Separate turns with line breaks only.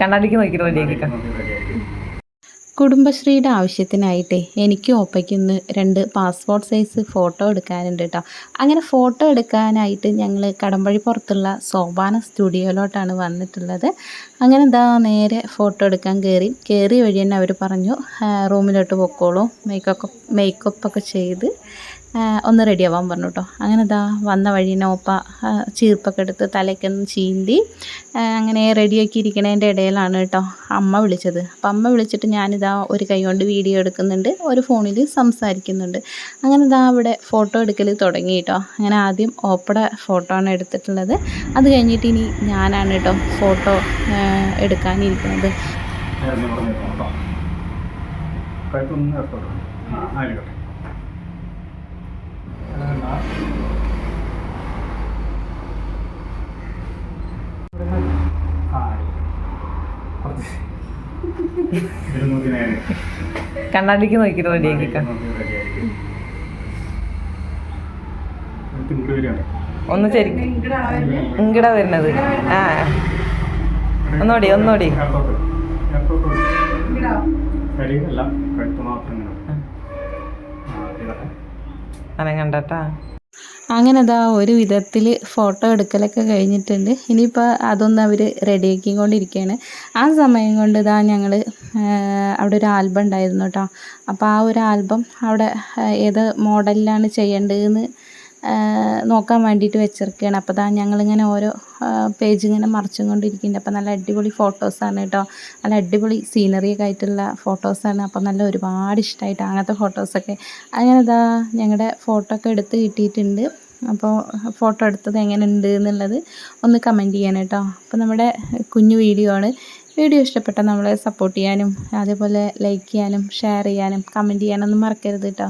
കണ്ണാടിക്ക് നോക്കി
കുടുംബശ്രീയുടെ ആവശ്യത്തിനായിട്ട് എനിക്ക് ഒപ്പയ്ക്കൊന്ന് രണ്ട് പാസ്പോർട്ട് സൈസ് ഫോട്ടോ എടുക്കാനുണ്ട് കേട്ടോ അങ്ങനെ ഫോട്ടോ എടുക്കാനായിട്ട് ഞങ്ങൾ കടമ്പഴി പുറത്തുള്ള സോപാന സ്റ്റുഡിയോയിലോട്ടാണ് വന്നിട്ടുള്ളത്. അങ്ങനെ എന്താ നേരെ ഫോട്ടോ എടുക്കാൻ കയറി കയറിയ വഴി തന്നെ അവർ പറഞ്ഞു റൂമിലോട്ട് പൊക്കോളൂ. മേക്കപ്പ് മേക്കപ്പൊക്കെ ചെയ്ത് ഒന്ന് റെഡി ആവാൻ പറഞ്ഞു കേട്ടോ അങ്ങനെ ഇതാ വന്ന വഴി നോപ്പ ചീർപ്പൊക്കെ എടുത്ത് തലയ്ക്കൊന്ന് ചീന്തി അങ്ങനെ റെഡിയാക്കി ഇരിക്കണതിന്റെ ഇടയിലാണ് കേട്ടോ അമ്മ വിളിച്ചത്. അപ്പം അമ്മ വിളിച്ചിട്ട് ഞാനിതാ ഒരു കൈ കൊണ്ട് വീഡിയോ എടുക്കുന്നുണ്ട് ഒരു ഫോണിൽ സംസാരിക്കുന്നുണ്ട്. അങ്ങനെ ഇതാ അവിടെ ഫോട്ടോ എടുക്കൽ തുടങ്ങി കേട്ടോ അങ്ങനെ ആദ്യം ഓപ്പയുടെ ഫോട്ടോ ആണ് എടുത്തിട്ടുള്ളത്. അത് കഴിഞ്ഞിട്ട് ഇനി ഞാനാണ് കേട്ടോ ഫോട്ടോ എടുക്കാനിരിക്കുന്നത്.
ആയിക്കോട്ടെ
കണ്ണാടിക്ക് നോക്കി
റെഡി ആക്കിക്കാം
ഒന്ന് ശരിക്കും. ഇങ്ങടാ വരുന്നത്. ആ. ഒന്നോടി ഒന്നോടി.
അല്ല കഴുത്ത് മാത്രം ഇങ്ങനെ.
അനങ്ങണ്ടട്ടാ
അങ്ങനെ ഒരു വിധത്തിൽ ഫോട്ടോ എടുക്കലൊക്കെ കഴിഞ്ഞിട്ടുണ്ട്. ഇനിയിപ്പോൾ അതൊന്നും അവർ റെഡിയാക്കിക്കൊണ്ടിരിക്കുകയാണ് ആ സമയം കൊണ്ട് ഇതാ ഞങ്ങൾ അവിടെ ഒരു ആൽബം ഉണ്ടായിരുന്നു കേട്ടോ അപ്പോൾ ആ ഒരു ആൽബം അവിടെ ഏത് മോഡലിലാണ് ചെയ്യേണ്ടതെന്ന് നോക്കാൻ വേണ്ടിയിട്ട് വെച്ചിരിക്കുകയാണ് അപ്പോൾ ദാ ഞങ്ങളിങ്ങനെ ഓരോ പേജ് ഇങ്ങനെ മറിച്ചും കൊണ്ടിരിക്കുന്നുണ്ട് അപ്പോൾ നല്ല അടിപൊളി ഫോട്ടോസാണ് കേട്ടോ നല്ല അടിപൊളി സീനറിയൊക്കെ ആയിട്ടുള്ള ഫോട്ടോസാണ്. അപ്പോൾ നല്ല ഒരുപാട് ഇഷ്ടമായിട്ട് അങ്ങനത്തെ ഫോട്ടോസൊക്കെ. അങ്ങനെ ഇതാ ഞങ്ങളുടെ ഫോട്ടോ ഒക്കെ എടുത്ത് കിട്ടിയിട്ടുണ്ട്. അപ്പോൾ ഫോട്ടോ എടുത്തത് എങ്ങനെയുണ്ട് എന്നുള്ളത് ഒന്ന് കമന്റ് ചെയ്യാൻ കേട്ടോ അപ്പോൾ നമ്മുടെ കുഞ്ഞു വീഡിയോ ആണ്. വീഡിയോ ഇഷ്ടപ്പെട്ടാൽ നമ്മളെ സപ്പോർട്ട് ചെയ്യാനും അതേപോലെ ലൈക്ക് ചെയ്യാനും ഷെയർ ചെയ്യാനും കമന്റ് ചെയ്യാനൊന്നും മറക്കരുത് കേട്ടോ